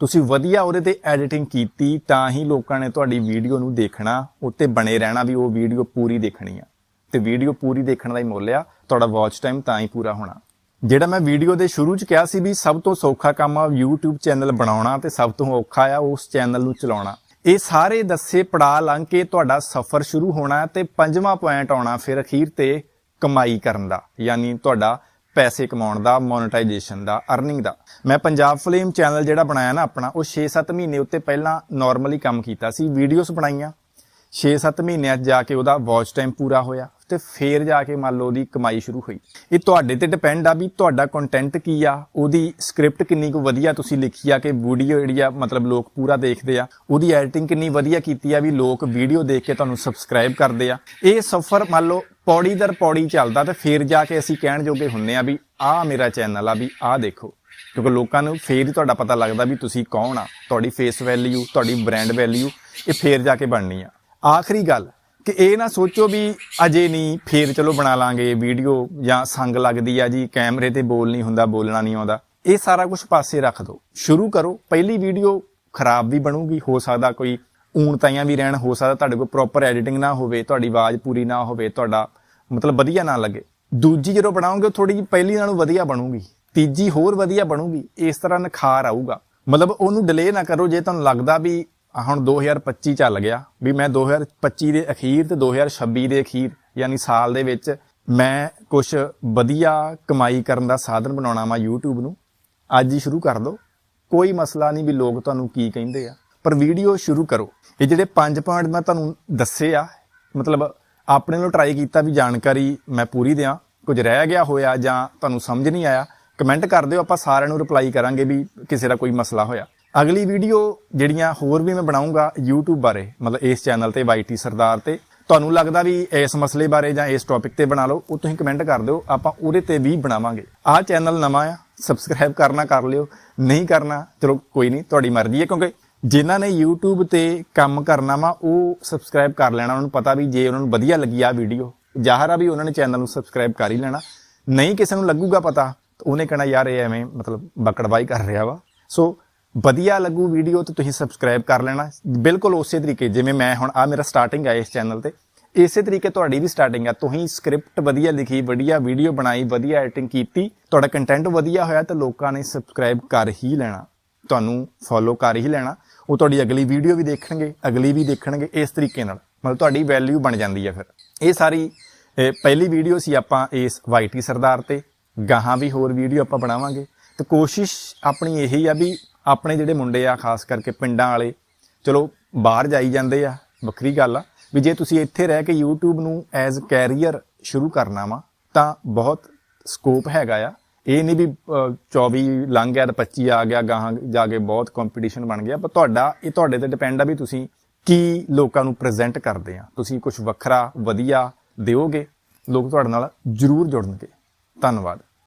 ਤੁਸੀਂ ਵਧੀਆ ਉਹਦੇ ਤੇ ਐਡੀਟਿੰਗ ਕੀਤੀ, ਤਾਂ ਹੀ ਲੋਕਾਂ ਨੇ ਤੁਹਾਡੀ ਵੀਡੀਓ ਨੂੰ ਦੇਖਣਾ, ਉੱਤੇ ਬਣੇ ਰਹਿਣਾ ਵੀ ਉਹ ਵੀਡੀਓ ਪੂਰੀ ਦੇਖਣੀ ਆ। ਤੇ ਵੀਡੀਓ ਪੂਰੀ ਦੇਖਣ ਦਾ ਹੀ ਮੁੱਲ ਆ, ਤੁਹਾਡਾ ਵਾਚ ਟਾਈਮ ਤਾਂ ਹੀ ਪੂਰਾ ਹੋਣਾ। ਜਿਹੜਾ ਮੈਂ ਵੀਡੀਓ ਦੇ ਸ਼ੁਰੂ ਚ ਕਿਹਾ ਸੀ ਵੀ ਸਭ ਤੋਂ ਸੌਖਾ ਕੰਮ ਆ YouTube ਚੈਨਲ ਬਣਾਉਣਾ ਤੇ ਸਭ ਤੋਂ ਔਖਾ ਆ ਉਸ ਚੈਨਲ ਨੂੰ ਚਲਾਉਣਾ। ਇਹ ਸਾਰੇ ਦੱਸੇ ਪੜਾਅ ਲੰਘ ਕੇ ਤੁਹਾਡਾ ਸਫ਼ਰ ਸ਼ੁਰੂ ਹੋਣਾ ਤੇ ਪੰਜਵਾਂ ਪੁਆਇੰਟ ਆਉਣਾ ਫਿਰ ਅਖੀਰ ਤੇ ਕਮਾਈ ਕਰਨ ਦਾ, ਯਾਨੀ ਤੁਹਾਡਾ ਪੈਸੇ ਕਮਾਉਣ ਦਾ ਮੋਨੇਟਾਈਜੇਸ਼ਨ ਦਾ ਅਰਨਿੰਗ ਦਾ। ਮੈਂ ਪੰਜਾਬ ਫਿਲਮ ਚੈਨਲ ਜਿਹੜਾ ਬਣਾਇਆ ਨਾ ਆਪਣਾ, ਉਹ 6-7 ਮਹੀਨੇ ਉੱਤੇ ਪਹਿਲਾਂ ਨਾਰਮਲੀ ਕੰਮ ਕੀਤਾ ਸੀ ਵੀਡੀਓਜ਼ ਬਣਾਈਆਂ। 6-7 ਮਹੀਨਿਆਂ 'ਚ ਜਾ ਕੇ ਉਹਦਾ ਵਾਚ ਟਾਈਮ ਪੂਰਾ ਹੋਇਆ ਤੇ ਫੇਰ ਜਾ ਕੇ ਮੰਨ ਲਓ ਉਹਦੀ ਕਮਾਈ ਸ਼ੁਰੂ ਹੋਈ। ਇਹ ਤੁਹਾਡੇ ਤੇ ਡਿਪੈਂਡ ਆ ਵੀ ਤੁਹਾਡਾ ਕੰਟੈਂਟ ਕੀ ਆ, ਉਹਦੀ ਸਕ੍ਰਿਪਟ ਕਿੰਨੀ ਕੁ ਵਧੀਆ ਤੁਸੀਂ ਲਿਖੀ ਆ ਕਿ ਵੀਡੀਓ ਜਿਹੜੀ ਆ, ਮਤਲਬ ਲੋਕ ਪੂਰਾ ਦੇਖਦੇ ਆ। ਉਹਦੀ ਐਡੀਟਿੰਗ ਕਿੰਨੀ ਵਧੀਆ ਕੀਤੀ ਆ ਵੀ ਲੋਕ ਵੀਡੀਓ ਦੇਖ ਕੇ ਤੁਹਾਨੂੰ ਸਬਸਕ੍ਰਾਈਬ ਕਰਦੇ ਆ। ਇਹ ਸਫ਼ਰ ਮੰਨ ਲਓ ਪੌੜੀ ਦਰ ਪੌੜੀ ਚੱਲਦਾ ਤੇ ਫੇਰ ਜਾ ਕੇ ਅਸੀਂ ਕਹਿਣ ਜੋਗੇ ਹੁੰਨੇ ਆ ਵੀ ਆਹ ਮੇਰਾ ਚੈਨਲ ਆ ਵੀ ਆਹ ਦੇਖੋ। ਕਿਉਂਕਿ ਲੋਕਾਂ ਨੂੰ ਫੇਰ ਹੀ ਤੁਹਾਡਾ ਪਤਾ ਲੱਗਦਾ ਵੀ ਤੁਸੀਂ ਕੌਣ ਆ, ਤੁਹਾਡੀ ਫੇਸ ਵੈਲਿਊ ਤੁਹਾਡੀ ਬ੍ਰਾਂਡ ਵੈਲਿਊ ਇਹ ਫੇਰ ਜਾ ਕੇ ਬਣਨੀ ਆ। ਆਖਰੀ ਗੱਲ, ਕਿ ਇਹ ਨਾ ਸੋਚੋ ਵੀ ਅਜੇ ਨਹੀਂ, ਫੇਰ ਚਲੋ ਬਣਾ ਲਾਂਗੇ ਵੀਡੀਓ ਜਾਂ ਸੰਗ ਲੱਗਦੀ ਆ ਜੀ, ਕੈਮਰੇ ਤੇ ਬੋਲ ਨਹੀਂ ਹੁੰਦਾ, ਬੋਲਣਾ ਨਹੀਂ ਆਉਂਦਾ। ਇਹ ਸਾਰਾ ਕੁਝ ਪਾਸੇ ਰੱਖ ਦਿਓ ਸ਼ੁਰੂ ਕਰੋ, ਪਹਿਲੀ ਵੀਡੀਓ ਖਰਾਬ ਵੀ ਬਣੂਗੀ, ਹੋ ਸਕਦਾ ਕੋਈ ਊਣਤਾਈਆਂ ਵੀ ਰਹਿਣ, ਹੋ ਸਕਦਾ ਤੁਹਾਡੇ ਕੋਲ ਪ੍ਰੋਪਰ ਐਡੀਟਿੰਗ ਨਾ ਹੋਵੇ, ਤੁਹਾਡੀ ਆਵਾਜ਼ ਪੂਰੀ ਨਾ ਹੋਵੇ, ਤੁਹਾਡਾ ਮਤਲਬ ਵਧੀਆ ਨਾ ਲੱਗੇ। ਦੂਜੀ ਜਦੋਂ ਬਣਾਓਗੇ ਥੋੜੀ ਜਿਹੀ ਪਹਿਲੀ ਨਾਲੋਂ ਵਧੀਆ ਬਣੂਗੀ। ਤੀਜੀ ਹੋਰ ਵਧੀਆ ਬਣੂਗੀ, ਇਸ ਤਰ੍ਹਾਂ ਨਿਖਾਰ ਆਊਗਾ। ਮਤਲਬ ਉਹਨੂੰ ਡਿਲੇ ਨਾ ਕਰੋ, ਜੇ ਤੁਹਾਨੂੰ ਲੱਗਦਾ ਵੀ ਆਹ ਹੁਣ 2025 ਚੱਲ ਗਿਆ ਵੀ ਮੈਂ 2025 ਦੇ ਅਖੀਰ ਤੇ 2026 ਦੇ ਅਖੀਰ, ਯਾਨੀ ਸਾਲ ਦੇ ਵਿੱਚ ਮੈਂ ਕੁਝ ਵਧੀਆ ਕਮਾਈ ਕਰਨ ਦਾ ਸਾਧਨ ਬਣਾਉਣਾ ਵਾ YouTube ਨੂੰ। ਅੱਜ ਹੀ ਸ਼ੁਰੂ ਕਰ ਦਿਓ ਕੋਈ ਮਸਲਾ ਨਹੀਂ ਵੀ ਲੋਕ ਤੁਹਾਨੂੰ ਕੀ ਕਹਿੰਦੇ ਆ। ਪਰ ਵੀਡੀਓ ਸ਼ੁਰੂ ਕਰੋ। ਇਹ ਜਿਹੜੇ ਪੰਜ ਪੁਆਇੰਟ ਮੈਂ ਤੁਹਾਨੂੰ ਦੱਸੇ ਆ, ਮਤਲਬ ਆਪਣੇ ਨੂੰ ਟਰਾਈ ਕੀਤਾ ਵੀ ਜਾਣਕਾਰੀ ਮੈਂ ਪੂਰੀ ਦਿਆਂ। ਕੁਝ ਰਹਿ ਗਿਆ ਹੋਇਆ ਜਾਂ ਤੁਹਾਨੂੰ ਸਮਝ ਨਹੀਂ ਆਇਆ ਕਮੈਂਟ ਕਰ ਦਿਓ। ਆਪਾਂ ਸਾਰਿਆਂ ਨੂੰ ਰਿਪਲਾਈ ਕਰਾਂਗੇ ਵੀ ਕਿਸੇ ਦਾ ਕੋਈ ਮਸਲਾ ਹੋਇਆ। ਅਗਲੀ ਵੀਡੀਓ ਜਿਹੜੀਆਂ ਹੋਰ ਵੀ ਮੈਂ ਬਣਾਉਂਗਾ YouTube ਬਾਰੇ, ਮਤਲਬ ਇਸ ਚੈਨਲ ਤੇ YT ਸਰਦਾਰ ਤੇ, ਤੁਹਾਨੂੰ ਲੱਗਦਾ ਵੀ ਇਸ ਮਸਲੇ ਬਾਰੇ ਜਾਂ ਇਸ ਟੌਪਿਕ ਤੇ ਬਣਾ ਲਓ, ਉਹ ਤੁਸੀਂ ਕਮੈਂਟ ਕਰ ਦਿਓ, ਆਪਾਂ ਉਹਦੇ ਤੇ ਵੀ ਬਣਾਵਾਂਗੇ। ਆਹ ਚੈਨਲ ਨਵਾਂ ਆ ਸਬਸਕ੍ਰਾਈਬ ਕਰਨਾ ਕਰ ਲਿਓ, ਨਹੀਂ ਕਰਨਾ, ਚਲੋ ਕੋਈ ਨਹੀਂ, ਤੁਹਾਡੀ ਮਰਜ਼ੀ ਹੈ, ਕਿਉਂਕਿ ਜਿਨ੍ਹਾਂ ਨੇ YouTube ਤੇ ਕੰਮ ਕਰਨਾ ਵਾ, ਉਹ ਸਬਸਕ੍ਰਾਈਬ ਕਰ ਲੈਣਾ, ਉਹਨਾਂ ਨੂੰ ਪਤਾ ਵੀ ਜੇ ਉਹਨਾਂ ਨੂੰ ਵਧੀਆ ਲੱਗੀ ਆ ਵੀਡੀਓ ਜ਼ਾਹਰ ਆ ਵੀ ਉਹਨਾਂ ਨੇ ਚੈਨਲ ਨੂੰ ਸਬਸਕ੍ਰਾਈਬ ਕਰ ਹੀ ਲੈਣਾ। ਨਹੀਂ ਕਿਸੇ ਨੂੰ ਲੱਗੂਗਾ ਪਤਾ, ਤਾਂ ਉਹਨੇ ਕਹਿਣਾ, ਯਾਰ, ਇਹ ਐਵੇਂ ਮਤਲਬ ਬਕੜਵਾਈ ਕਰ ਰਿਹਾ ਵਾ। ਸੋ ਵਧੀਆ ਲੱਗੂ ਵੀਡੀਓ ਤਾਂ ਤੁਸੀਂ ਸਬਸਕ੍ਰਾਈਬ ਕਰ ਲੈਣਾ। ਬਿਲਕੁਲ ਉਸੇ ਤਰੀਕੇ, ਜਿਵੇਂ ਮੈਂ ਹੁਣ ਆ ਮੇਰਾ ਸਟਾਰਟਿੰਗ ਆ ਇਸ ਚੈਨਲ ਤੇ। ਇਸੇ ਤਰੀਕੇ ਤੁਹਾਡੀ ਵੀ ਸਟਾਰਟਿੰਗ ਆ। ਤੁਸੀਂ ਸਕ੍ਰਿਪਟ ਵਧੀਆ ਲਿਖੀ, ਵਧੀਆ ਵੀਡੀਓ ਬਣਾਈ, ਵਧੀਆ ਐਡੀਟਿੰਗ ਕੀਤੀ, ਤੁਹਾਡਾ ਕੰਟੈਂਟ ਵਧੀਆ ਹੋਇਆ ਤਾਂ ਲੋਕਾਂ ਨੇ ਸਬਸਕ੍ਰਾਈਬ ਕਰ ਹੀ ਲੈਣਾ। ਤੁਹਾਨੂੰ ਫੋਲੋ ਕਰ ਹੀ ਲੈਣਾ। ਉਹ ਤੁਹਾਡੀ ਅਗਲੀ ਵੀਡੀਓ ਵੀ ਦੇਖਣਗੇ, ਅਗਲੀ ਵੀ ਦੇਖਣਗੇ ਇਸ ਤਰੀਕੇ ਨਾਲ। ਮਤਲਬ ਤੁਹਾਡੀ ਵੈਲਿਊ ਬਣ ਜਾਂਦੀ ਹੈ ਫਿਰ। ਇਹ ਸਾਰੀ ਪਹਿਲੀ ਵੀਡੀਓ ਸੀ ਆਪਾਂ ਇਸ ਵਾਈਟੀ ਸਰਦਾਰ ਤੇ। ਗਾਹਾਂ ਵੀ ਹੋਰ ਵੀਡੀਓ ਆਪਾਂ ਬਣਾਵਾਂਗੇ। ਤੇ ਕੋਸ਼ਿਸ਼ ਆਪਣੀ ਇਹੀ ਆ ਵੀ ਆਪਣੇ ਜਿਹੜੇ ਮੁੰਡੇ ਆ ਖਾਸ ਕਰਕੇ ਪਿੰਡਾਂ ਵਾਲੇ ਚਲੋ ਬਾਹਰ ਜਾਈ ਜਾਂਦੇ ਆ ਵੱਖਰੀ ਗੱਲ ਆ ਵੀ ਜੇ ਤੁਸੀਂ ਇੱਥੇ ਰਹਿ ਕੇ YouTube ਨੂੰ ਐਜ਼ ਕੈਰੀਅਰ ਸ਼ੁਰੂ ਕਰਨਾ ਵਾ ਤਾਂ ਬਹੁਤ ਸਕੋਪ ਹੈਗਾ ਆ। ਇਹ ਨਹੀਂ ਵੀ ਅਹ, 24 ਲੰਘ ਗਿਆ ਤਾਂ 25 ਆ ਗਿਆ ਗਾਹਾਂ ਜਾ ਕੇ ਬਹੁਤ ਕੰਪੀਟੀਸ਼ਨ ਬਣ ਗਿਆ ਪਰ ਤੁਹਾਡਾ ਇਹ ਤੁਹਾਡੇ ਤੇ ਡਿਪੈਂਡ ਆ ਵੀ ਤੁਸੀਂ ਕੀ ਲੋਕਾਂ ਨੂੰ ਪ੍ਰੈਜ਼ੈਂਟ ਕਰਦੇ ਆ। ਤੁਸੀਂ ਕੁਝ ਵੱਖਰਾ ਵਧੀਆ ਦਿਓਗੇ ਲੋਕ ਤੁਹਾਡੇ ਨਾਲ ਜ਼ਰੂਰ ਜੁੜਨਗੇ। ਧੰਨਵਾਦ।